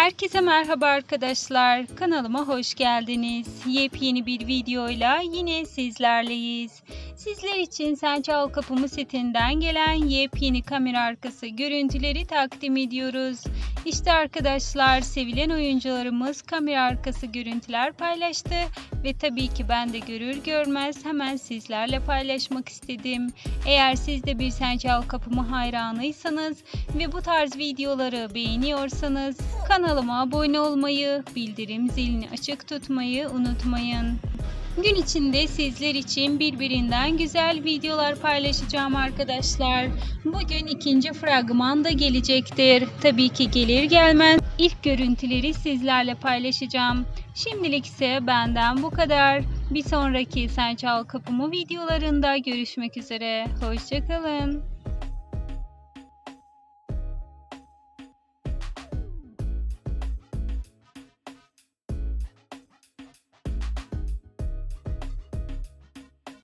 Herkese merhaba arkadaşlar. Kanalıma hoş geldiniz. Yepyeni bir videoyla yine sizlerleyiz. Sizler için Sen Çal Kapımı setinden gelen yepyeni kamera arkası görüntüleri takdim ediyoruz. İşte arkadaşlar sevilen oyuncularımız kamera arkası görüntüler paylaştı ve tabii ki ben de görür görmez hemen sizlerle paylaşmak istedim. Eğer siz de bir Sen Çal Kapımı hayranıysanız ve bu tarz videoları beğeniyorsanız kanalıma abone olmayı, bildirim zilini açık tutmayı unutmayın. Gün içinde sizler için birbirinden güzel videolar paylaşacağım arkadaşlar. Bugün ikinci fragman da gelecektir. Tabii ki gelir gelmez ilk görüntüleri sizlerle paylaşacağım. Şimdilik ise benden bu kadar. Bir sonraki Sen Çal Kapımı videolarında görüşmek üzere. Hoşçakalın.